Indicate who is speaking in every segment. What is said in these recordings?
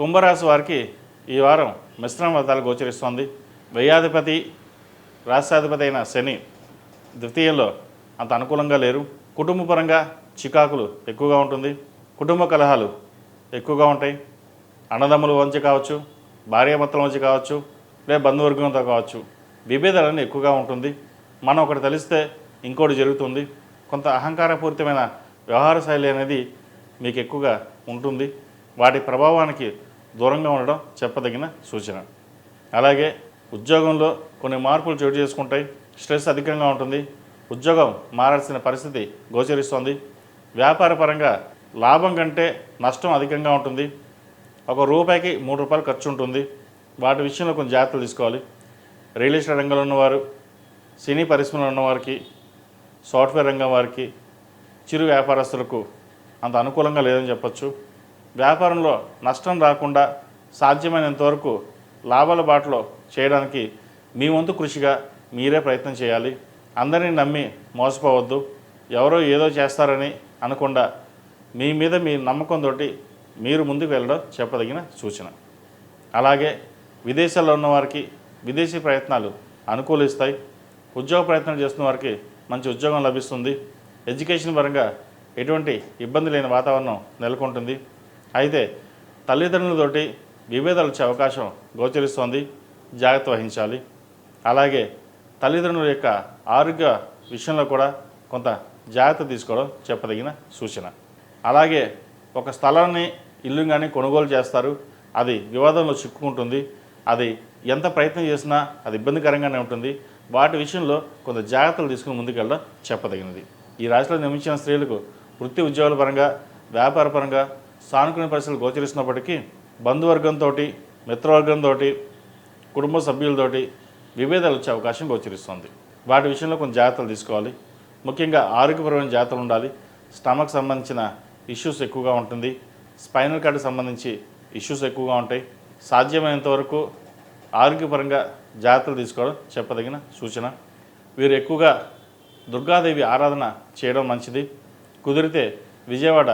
Speaker 1: కుంభరాశి వారికి ఈ వారం మిశ్రమ ఫలితాలు గోచరిస్తోంది. వ్యయాధిపతి రాష్ట్రాధిపతి అయిన శని ద్వితీయంలో అంత అనుకూలంగా లేరు. కుటుంబపరంగా చికాకులు ఎక్కువగా ఉంటుంది. కుటుంబ కలహాలు ఎక్కువగా ఉంటాయి. అన్నదమ్ముల వంచి కావచ్చు భార్యాభర్తల వంచి కావచ్చు లేదా బంధువర్గంతో కావచ్చు విభేదాలన్నీ ఎక్కువగా ఉంటుంది. మనం ఒకటి తెలిస్తే ఇంకోటి జరుగుతుంది. కొంత అహంకారపూరితమైన వ్యవహార శైలి అనేది మీకు ఎక్కువగా ఉంటుంది. వాటి ప్రభావానికి దూరంగా ఉండడం చెప్పదగిన సూచన. అలాగే ఉద్యోగంలో కొన్ని మార్పులు చోటు చేసుకుంటాయి స్ట్రెస్ అధికంగా ఉంటుంది. ఉద్యోగం మారాల్సిన పరిస్థితి గోచరిస్తోంది. వ్యాపారపరంగా లాభం కంటే నష్టం అధికంగా ఉంటుంది. ఒక రూపాయికి మూడు రూపాయలు ఖర్చు ఉంటుంది. వాటి విషయంలో కొంచెం జాగ్రత్తలు తీసుకోవాలి. రియల్ ఎస్టేట్ రంగంలో ఉన్నవారు సినీ పరిశ్రమలో ఉన్నవారికి సాఫ్ట్వేర్ రంగం వారికి చిరు వ్యాపారస్తులకు అంత అనుకూలంగా లేదని చెప్పొచ్చు. వ్యాపారంలో నష్టం రాకుండా సాధ్యమైనంత వరకు లాభాల బాటలో చేయడానికి మీ వంతు కృషిగా మీరే ప్రయత్నం చేయాలి. అందరినీ నమ్మి మోసపోవద్దు. ఎవరో ఏదో చేస్తారని అనకుండా మీ మీద మీ నమ్మకంతో మీరు ముందుకు వెళ్ళడం చెప్పదగిన సూచన. అలాగే విదేశాల్లో ఉన్నవారికి విదేశీ ప్రయత్నాలు అనుకూలిస్తాయి. ఉద్యోగ ప్రయత్నం చేస్తున్న వారికి మంచి ఉద్యోగం లభిస్తుంది. ఎడ్యుకేషన్ పరంగా ఎటువంటి ఇబ్బంది లేని వాతావరణం నెలకొంటుంది. అయితే తల్లిదండ్రులతోటి విభేదాలు వచ్చే అవకాశం గోచరిస్తోంది. జాగ్రత్త వహించాలి. అలాగే తల్లిదండ్రుల యొక్క ఆరోగ్య విషయంలో కూడా కొంత జాగ్రత్త తీసుకోవడం చెప్పదగిన సూచన. అలాగే ఒక స్థలాన్ని ఇల్లు కానీ కొనుగోలు చేస్తారు. అది వివాదంలో చిక్కుకుంటుంది. అది ఎంత ప్రయత్నం చేసినా అది ఇబ్బందికరంగానే ఉంటుంది. వాటి విషయంలో కొంత జాగ్రత్తలు తీసుకుని ముందుకెళ్ళడం చెప్పదగినది. ఈ రాశిలో నిర్మించిన స్త్రీలకు వృత్తి ఉద్యోగాల పరంగా వ్యాపార పరంగా సానుకూల పరిస్థితులు గోచరిస్తున్నప్పటికీ బంధువర్గంతో మిత్రవర్గంతో కుటుంబ సభ్యులతోటి విభేదాలు వచ్చే అవకాశం గోచరిస్తుంది. వాటి విషయంలో కొన్ని జాగ్రత్తలు తీసుకోవాలి. ముఖ్యంగా ఆరోగ్యపరమైన జాగ్రత్తలు ఉండాలి. స్టమక్ సంబంధించిన ఇష్యూస్ ఎక్కువగా ఉంటుంది. స్పైనల్ కార్డు సంబంధించి ఇష్యూస్ ఎక్కువగా ఉంటాయి. సాధ్యమైనంత వరకు ఆరోగ్యపరంగా జాగ్రత్తలు తీసుకోవడం చెప్పదగిన సూచన. వీరు ఎక్కువగా దుర్గాదేవి ఆరాధన చేయడం మంచిది. కుదిరితే విజయవాడ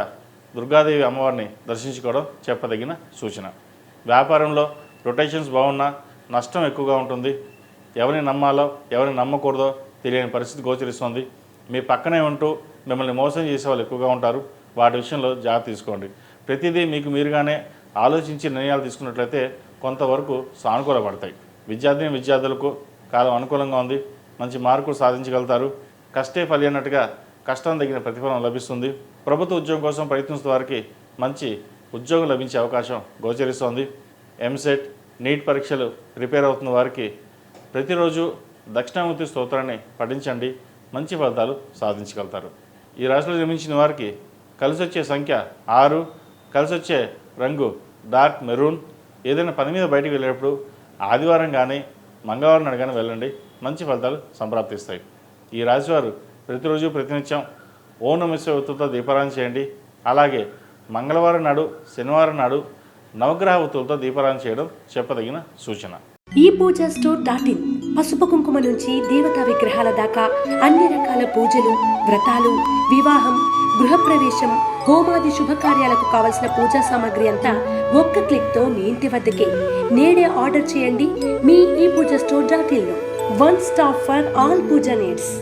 Speaker 1: దుర్గాదేవి అమ్మవారిని దర్శించుకోవడం చెప్పదగిన సూచన. వ్యాపారంలో రొటేషన్స్ బాగున్నా నష్టం ఎక్కువగా ఉంటుంది. ఎవరిని నమ్మాలో ఎవరిని నమ్మకూడదో తెలియని పరిస్థితి గోచరిస్తుంది. మీ పక్కనే ఉంటూ మిమ్మల్ని మోసం చేసే వాళ్ళు ఎక్కువగా ఉంటారు. వాటి విషయంలో జాగ్రత్త తీసుకోండి. ప్రతిదీ మీకు మీరుగానే ఆలోచించి నిర్ణయాలు తీసుకున్నట్లయితే కొంతవరకు సానుకూల పడతాయి. విద్యార్థిని విద్యార్థులకు కాలం అనుకూలంగా ఉంది. మంచి మార్కులు సాధించగలుగుతారు. కష్టే ఫలి అన్నట్టుగా కష్టం తగిన ప్రతిఫలం లభిస్తుంది. ప్రభుత్వ ఉద్యోగం కోసం ప్రయత్నిస్తున్న వారికి మంచి ఉద్యోగం లభించే అవకాశం గోచరిస్తోంది. ఎంసెట్ నీట్ పరీక్షలు ప్రిపేర్ అవుతున్న వారికి ప్రతిరోజు దక్షిణామూర్తి స్తోత్రాన్ని పఠించండి. మంచి ఫలితాలు సాధించగలుగుతారు. ఈ రాశిలో జన్మించిన వారికి కలిసి వచ్చే సంఖ్య ఆరు. కలిసి వచ్చే రంగు డార్క్ మెరూన్. ఏదైనా పని మీద బయటకు వెళ్ళేటప్పుడు ఆదివారం కానీ మంగళవారం నాడు కానీ వెళ్ళండి. మంచి ఫలితాలు సంప్రాప్తిస్తాయి. ఈ రాశివారు ప్రతిరోజు ప్రతినిత్యం ఓం నమశివతులతో దీపారాధన చేయండి. అలాగే మంగళవారం నాడు శనివారం నాడు నవగ్రహ ఒత్తులతో దీపారాధన చేయడం చెప్పదగిన సూచన.
Speaker 2: ఈ పూజ స్టోర్ డాట్ ఇన్. పసుపు కుంకుమ నుంచి దేవతా విగ్రహాల దాకా అన్ని రకాల పూజలు వ్రతాలు వివాహం గృహప్రవేశం హోమాది శుభకార్యాలకు కావలసిన పూజా సామాగ్రి అంతా ఒక్క క్లిక్తో మీ ఇంటి వద్దకే. నేడే ఆర్డర్ చేయండి మీ ఈ Pooja store dot in one stop for all pooja needs.